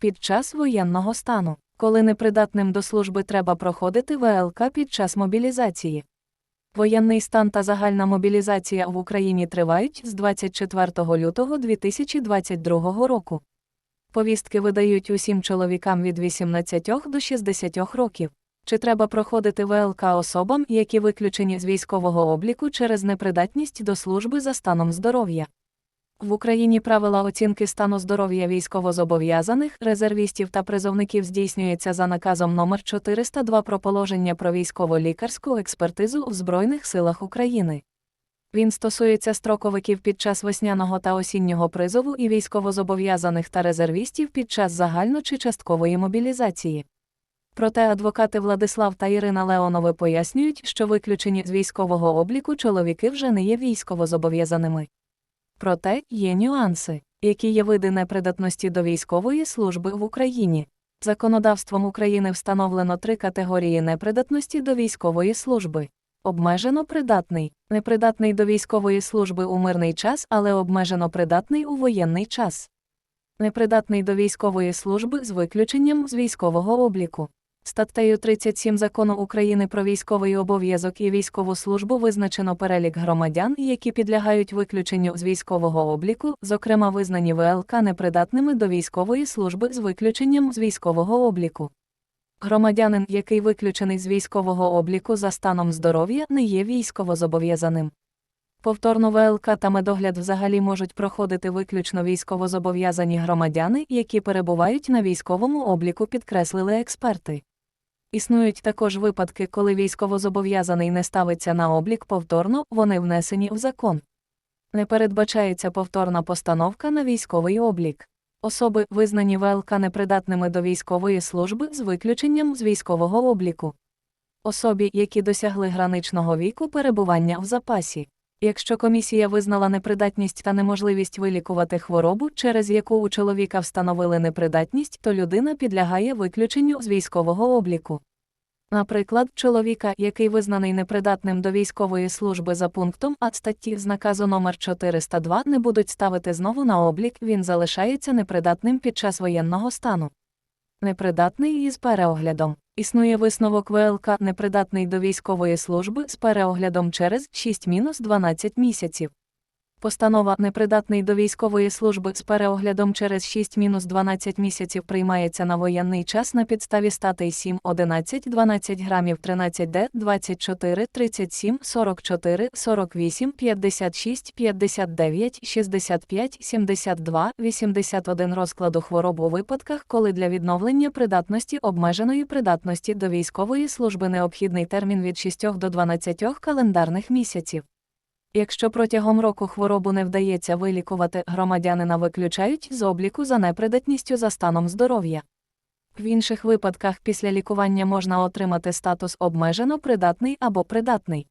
Під час воєнного стану, коли непридатним до служби треба проходити ВЛК під час мобілізації. Воєнний стан та загальна мобілізація в Україні тривають з 24 лютого 2022 року. Повістки видають усім чоловікам від 18 до 60 років. Чи треба проходити ВЛК особам, які виключені з військового обліку через непридатність до служби за станом здоров'я? В Україні правила оцінки стану здоров'я військовозобов'язаних, резервістів та призовників здійснюється за наказом номер 402 про положення про військово-лікарську експертизу в Збройних силах України. Він стосується строковиків під час весняного та осіннього призову і військовозобов'язаних та резервістів під час загально чи часткової мобілізації. Проте адвокати Владислав та Ірина Леонови пояснюють, що виключені з військового обліку чоловіки вже не є військовозобов'язаними. Проте є нюанси, які є види непридатності до військової служби в Україні. Законодавством України встановлено три категорії непридатності до військової служби. Обмежено придатний, непридатний до військової служби у мирний час, але обмежено придатний у воєнний час. Непридатний до військової служби з виключенням з військового обліку. Статтею 37 Закону України про військовий обов'язок і військову службу визначено перелік громадян, які підлягають виключенню з військового обліку, зокрема визнані ВЛК непридатними до військової служби з виключенням з військового обліку. Громадянин, який виключений з військового обліку за станом здоров'я, не є військовозобов'язаним. Повторно ВЛК та медогляд взагалі можуть проходити виключно військовозобов'язані громадяни, які перебувають на військовому обліку, підкреслили експерти. Існують також випадки, коли військовозобов'язаний не ставиться на облік повторно, вони внесені в закон. Не передбачається повторна постановка на військовий облік. Особи, визнані ВЛК непридатними до військової служби з виключенням з військового обліку. Особі, які досягли граничного віку перебування в запасі. Якщо комісія визнала непридатність та неможливість вилікувати хворобу, через яку у чоловіка встановили непридатність, то людина підлягає виключенню з військового обліку. Наприклад, чоловіка, який визнаний непридатним до військової служби за пунктом А статті з наказу номер 402 не будуть ставити знову на облік, він залишається непридатним під час воєнного стану. Непридатний із переоглядом. Існує висновок ВЛК непридатний до військової служби з переоглядом через 6-12 місяців. Постанова непридатний до військової служби з переоглядом через 6-12 місяців приймається на воєнний час на підставі статей 7, 11, 12 грамів 13 д 24, 37, 44, 48, 56, 59, 65, 72, 81 розкладу хвороб у випадках, коли для відновлення придатності обмеженої придатності до військової служби необхідний термін від 6 до 12 календарних місяців. Якщо протягом року хворобу не вдається вилікувати, громадянина виключають з обліку за непридатністю за станом здоров'я. В інших випадках після лікування можна отримати статус обмежено придатний або придатний.